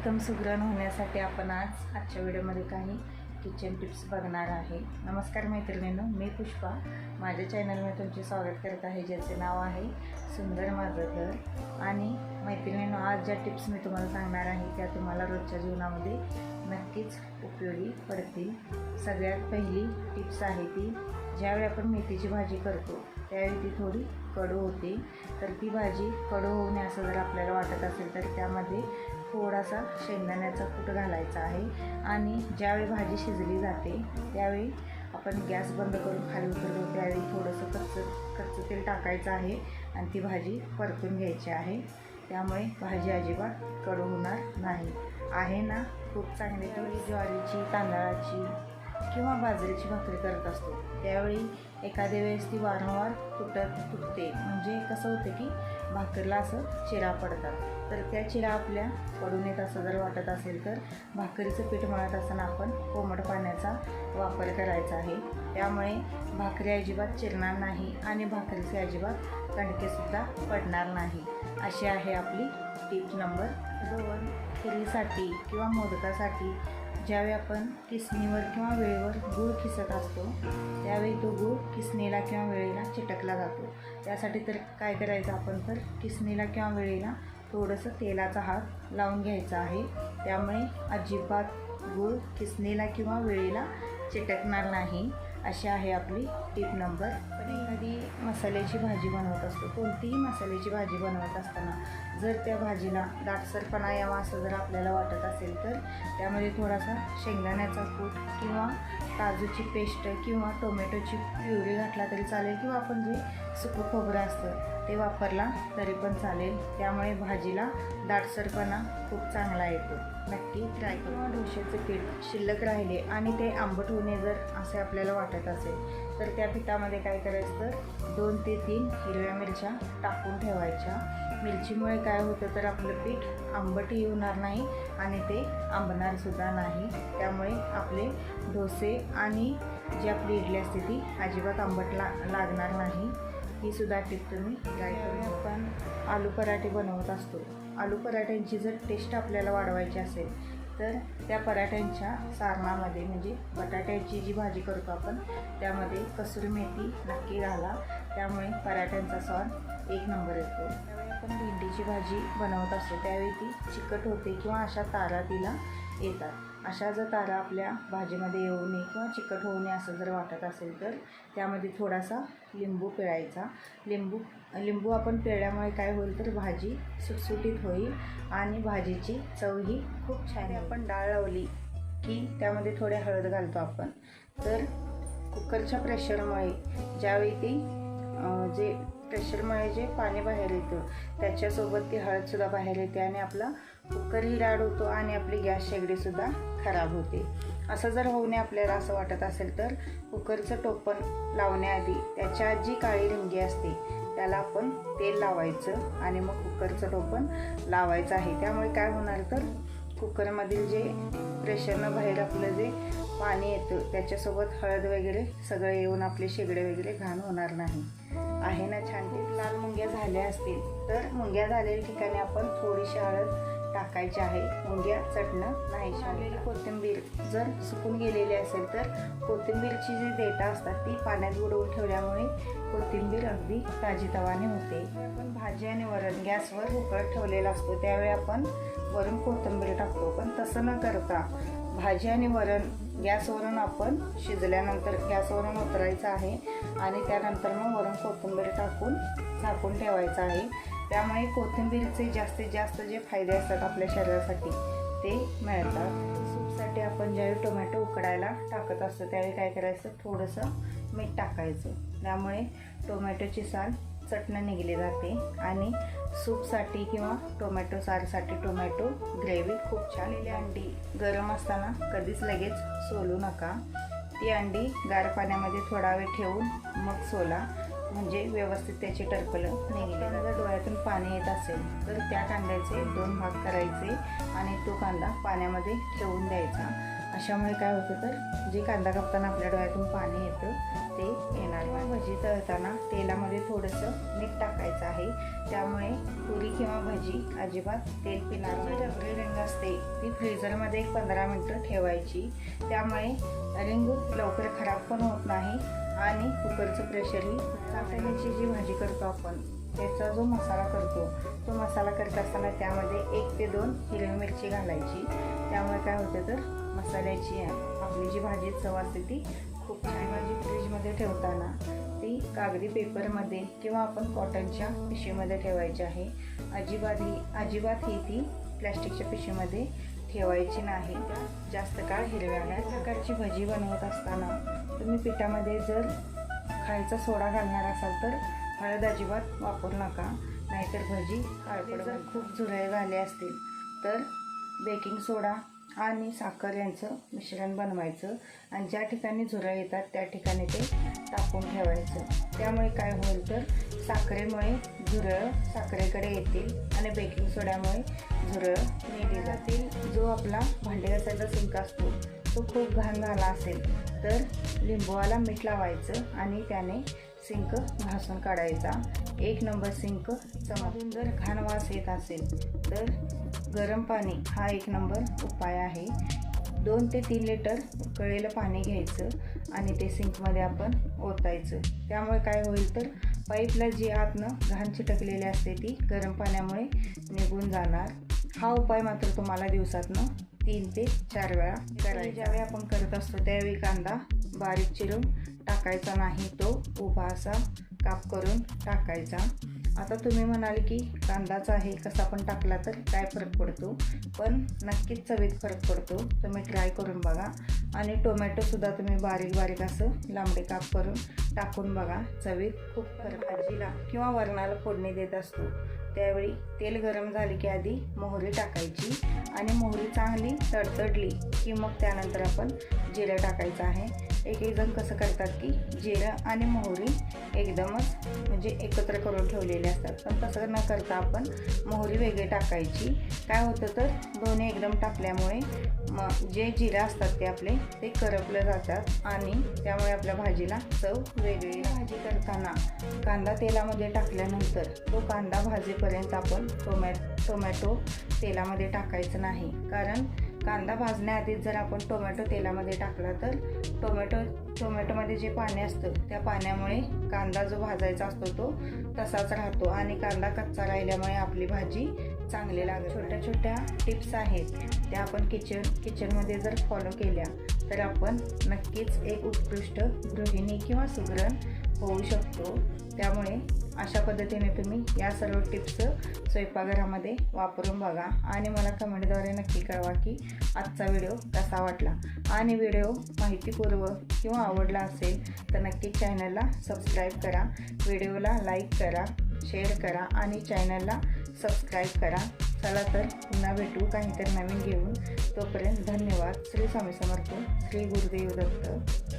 उत्तम सुग्रण होण्यासाठी आपण आज आजच्या व्हिडिओमध्ये काही किचन टिप्स बघणार आहे. नमस्कार मैत्रिणींनो मी पुष्पा. माझ्या चॅनलमध्ये तुमचे स्वागत करत आहे ज्याचे नाव आहे सुंदर माझं घर. आणि मैत्रिणींनो आज ज्या टिप्स मी तुम्हाला सांगणार आहे त्या तुम्हाला रोजच्या जीवनामध्ये नक्कीच उपयोगी पडतील. सगळ्यात पहिली टिप्स आहे ती ज्यावेळी आपण मेथीची भाजी करतो त्यावेळी ती थोडी कडू होते. तर ती भाजी कडू होऊ नये असं जर आपल्याला वाटत असेल तर त्यामध्ये थोडासा शेंगदाण्याचा कूट घालायचा आहे आणि ज्यावेळी भाजी शिजली जाते त्यावेळी आपण गॅस बंद करून खाली उतरतो त्यावेळी थोडंसं कच्चं कच्चं तेल टाकायचं आहे आणि ती भाजी परतून घ्यायची आहे. त्यामुळे भाजी अजिबात कडू होणार नाही. आहे ना? खूप चांगली त्यावेळी ज्वारीची तांदळाची किंवा बाजरीची भाकरी करत असतो. त्यावेळी एखाद्या वेळेस ती वारंवार तुटत तुटते. म्हणजे कसं होतं की भाकरीला असं चिरा पडतात. तर त्या चिरा आपल्या पडून येत असं जर वाटत असेल तर भाकरीचं पीठ मळत असताना आपण कोमट पाण्याचा वापर करायचा आहे. त्यामुळे भाकरी अजिबात चिरणार नाही आणि भाकरीचे अजिबात कणकेसुद्धा पडणार नाही. अशी आहे आपली टीप नंबर दोन. खिरीसाठी किंवा मोदकासाठी ज्यावेळी आपण किसणीवर किंवा वेळेवर गूळ किसत असतो त्यावेळी तो गूळ किसणीला किंवा वेळेला चिटकला जातो. त्यासाठी तर काय करायचं आपण तर किसणीला किंवा वेळेला थोडंसं तेलाचा हात लावून घ्यायचा आहे. त्यामुळे अजिबात गूळ किसणीला किंवा वेळेला चिटकणार नाही. अशी आहे आपली टीप नंबर पण एखादी मसाल्याची भाजी बनवत असतो कोणतीही मसाल्याची भाजी बनवत असताना जर त्या भाजीला दाटसरपणा यावा असं जर आपल्याला वाटत असेल तर त्यामध्ये थोडासा शेंगदाण्याचा कूट किंवा काजूची पेस्ट किंवा टोमॅटोची प्युरी घातला तरी चालेल किंवा आपण जे सुकं खोबरं असतं ते वापरला तरी पण चालेल. त्यामुळे भाजीला दाटसरपणा खूप चांगला येतो. नक्की ट्राय किंवा डोश्याचे पीठ शिल्लक राहिले आणि ते आंबट होणे जर असे आपल्याला वाटत असेल तर त्या पिठामध्ये काय करायचं? तर दोन ते तीन हिरव्या मिरच्या टाकून ठेवायच्या. मिरचीमुळे काय होतं तर आपलं पीठ आंबटही होणार नाही आणि ते आंबणारसुद्धा नाही. त्यामुळे आपले डोसे आणि जी आपली इडली असते ती अजिबात आंबट ला लागणार नाही. ही सुद्धा टिप तुम्ही ट्राय करून आपण आलू पराठे बनवत असतो. आलू पराठ्यांची जर टेस्ट आपल्याला वाढवायची असेल तर त्या पराठ्यांच्या सारणामध्ये म्हणजे बटाट्याची जी भाजी करतो आपण त्यामध्ये कसुरी मेथी नक्की घाला. त्यामुळे पराठ्यांचा स्वाद एक नंबर येतो. त्यावेळी आपण भेंडीची भाजी बनवत असतो. त्यावेळी ती चिकट होते किंवा अशा तारा तिला येतात. अशा जर तारा आपल्या भाजीमध्ये येऊ नये किंवा चिकट होऊ नये असं जर वाटत असेल तर त्यामध्ये थोडासा लिंबू पिळायचा. लिंबू लिंबू आपण पिळल्यामुळे काय होईल तर भाजी सुटसुटीत होईल आणि भाजीची चवही खूप छान आपण डाळ लावली की त्यामध्ये थोडे हळद घालतो आपण. तर कुकरच्या प्रेशरमुळे ज्यावेळी ती जे प्रेशरमुळे जे पाणी बाहेर येतं त्याच्यासोबत ती हळदसुद्धा बाहेर येते आणि आपला कुकरही राड होतो आणि आपली गॅस शेगडीसुद्धा खराब होते. असं जर होऊ नये आपल्याला असं वाटत असेल तर कुकरचं टोपण लावण्याआधी त्याच्या जी काळी रिंगी असते त्याला आपण तेल लावायचं आणि मग कुकरचं टोपण लावायचं आहे. त्यामुळे काय होणार तर कुकरमधील जे प्रेशरनं बाहेर आपलं जे पाणी येतं त्याच्यासोबत हळद वगैरे सगळं येऊन आपले शेगडे वगैरे घाण होणार नाही. आहे ना छान ते? लाल मुंग्या झाल्या असतील तर मुंग्या झालेल्या ठिकाणी आपण थोडीशी हळद टाकायची आहे. मुंग्या चटणं नाही शाळलेली कोथिंबीर. जर सुकून गेलेली असेल तर कोथिंबीरची जी देठा असतात ती पाण्यात बुडवून ठेवल्यामुळे कोथिंबीर अगदी ताजीतवाने होते. आपण भाजी आणि वरण गॅसवर उकळत ठेवलेला असतो. त्यावेळी आपण वरून कोथिंबीर टाकतो. पण तसं न करता भाजी आणि वरण गॅसवरून आपण शिजल्यानंतर गॅसवरून उतरायचं आहे आणि त्यानंतर मग वरून कोथिंबीर टाकून झाकून ठेवायचं आहे. त्यामुळे कोथिंबीरचे जास्तीत जास्त जे फायदे असतात आपल्या शरीरासाठी ते मिळतात. सूपसाठी आपण ज्यावेळी टोमॅटो उकडायला टाकत असतो त्यावेळी काय करायचं? थोडंसं मीठ टाकायचं. त्यामुळे टोमॅटोची साल चटणं निघली जाते आणि सूपसाठी किंवा टोमॅटो सारसाठी टोमॅटो ग्रेव्ही खूप छान. आलेली अंडी गरम असताना कधीच लगेच सोलू नका. ती अंडी गार पाण्यामध्ये थोडा वेळ ठेवून मग सोला. म्हणजे व्यवस्थित त्याची टरपलं निघाली जर डोळ्यातून पाणी येत असेल तर त्या कांद्याचे दोन भाग करायचे आणि तो कांदा पाण्यामध्ये ठेवून द्यायचा. अशामुळे काय होतं तर जे कांदा कापताना आपल्या डोळ्यातून पाणी येतं ते येणार नाही. भजी तळताना तेलामध्ये थोडंसं मीठ टाकायचं आहे. त्यामुळे पुरी किंवा भजी अजिबात तेल पिणार नाही. रबरी रिंग असते ती फ्रीजरमध्ये एक पंधरा मिनटं ठेवायची. त्यामुळे रिंग लवकर खराब पण होत नाही आणि कुकरचं प्रेशरही चाटण्याची जी भाजी करतो आपण त्याचा जो मसाला करतो तो मसाला करत असताना त्यामध्ये एक ते दोन हिरवी मिरची घालायची. त्यामुळे काय होतं तर मसाल्याची आपली जी भाजी चव असते ती खूप छान भाजी फ्रीजमध्ये ठेवताना ती कागदी पेपरमध्ये किंवा आपण कॉटनच्या पिशवीमध्ये ठेवायची आहे. अजिबात ही अजिबात ही ती प्लॅस्टिकच्या पिशवीमध्ये ठेवायची नाही. जास्त काळ हिरव्या या प्रकारची भजी बनवत असताना तुम्ही पिठामध्ये जर खायचा सोडा घालणार असाल तर हळद अजिबात वापरू नका. नाहीतर भजी काळपड जर खूप झुरळे झाले असतील. तर बेकिंग सोडा आणि साखर यांचं मिश्रण बनवायचं आणि ज्या ठिकाणी झुरळ येतात त्या ठिकाणी ते टाकून ठेवायचं. त्यामुळे काय होईल तर साखरेमुळे झुरळ साखरेकडे येतील आणि बेकिंग सोड्यामुळे झुरळ नेली जातील जो आपला भांडे घासायचा सिंक असतो तो खूप घाण झाला असेल तर लिंबूवाला मीठ लावायचं आणि त्याने सिंक घासून काढायचा. एक नंबर सिंक चमधून जर घाण वास येत असेल तर गरम पाणी हा एक नंबर उपाय आहे. दोन ते तीन लिटर उकळलेलं पाणी घ्यायचं आणि ते सिंकमध्ये आपण ओतायचं. त्यामुळे काय होईल तर पाईपला जी आतनं घाण चिटकलेली असते ती गरम पाण्यामुळे निघून जाणार. हा उपाय मात्र तुम्हाला दिवसातनं तीन ते चार वेळा करायचा. ज्यावेळी आपण करत असतो त्यावेळी कांदा बारीक चिरून टाकायचा नाही तो. उभा असा काप करून टाकायचा. आता तुम्ही म्हणाल की कांदाच आहे कसा पण टाकला तर काय फरक पडतो? पण नक्कीच चवीत फरक पडतो. तुम्ही ट्राय करून बघा. आणि टोमॅटोसुद्धा तुम्ही बारीक बारीक असं लांबडे काप करून टाकून बघा. चवीत खूप फरक भाजीला किंवा वरणाला फोडणी देत असतो. त्यावेळी तेल गरम झाले की आधी मोहरी टाकायची आणि मोहरी चांगली तडतडली की मग त्यानंतर आपण जिरं टाकायचं आहे. एक एक जण कसं करतात की जिरं आणि मोहरी एकदमच म्हणजे एकत्र करून ठेवलेले असतात. पण तसं न करता आपण मोहरी वेगळी टाकायची. काय होतं तर दोन्ही एकदम टाकल्यामुळे मग जे जिरे असतात ते आपले ते करपले जातात आणि त्यामुळे आपल्या भाजीला चव वेगळी भाजी करताना कांदा तेलामध्ये टाकल्यानंतर तो कांदा भाजीपर्यंत आपण टोमॅ टोमॅटो तेलामध्ये टाकायचं नाही. कारण कांदा भाजण्याआधीच जर आपण टोमॅटो तेलामध्ये टाकला तर टोमॅटो टोमॅटोमध्ये जे पाणी असतं त्या पाण्यामुळे कांदा जो भाजायचा असतो तो तसाच राहतो आणि कांदा कच्चा राहिल्यामुळे आपली भाजी चांगली लागते. छोट्या छोट्या टिप्स आहेत. त्या आपण किचन किचनमध्ये जर फॉलो केल्या तर आपण नक्कीच एक उत्कृष्ट गृहिणी किंवा सुगरण होऊ शकतो. त्यामुळे अशा पद्धतीने तुम्ही या सर्व टिप्स स्वयंपाकघरामध्ये वापरून बघा. आणि मला कमेंटद्वारे नक्की कळवा की आजचा व्हिडिओ कसा वाटला. आणि व्हिडिओ माहितीपूर्व किंवा आवडला असेल तर नक्की चॅनलला सबस्क्राईब करा. व्हिडिओला लाईक करा शेअर करा आणि चॅनलला सबस्क्राईब करा. चला तर पुन्हा भेटू काहीतरी नवीन घेऊन. तोपर्यंत धन्यवाद. श्री स्वामी समर्थ. श्री गुरुदेव दत्त.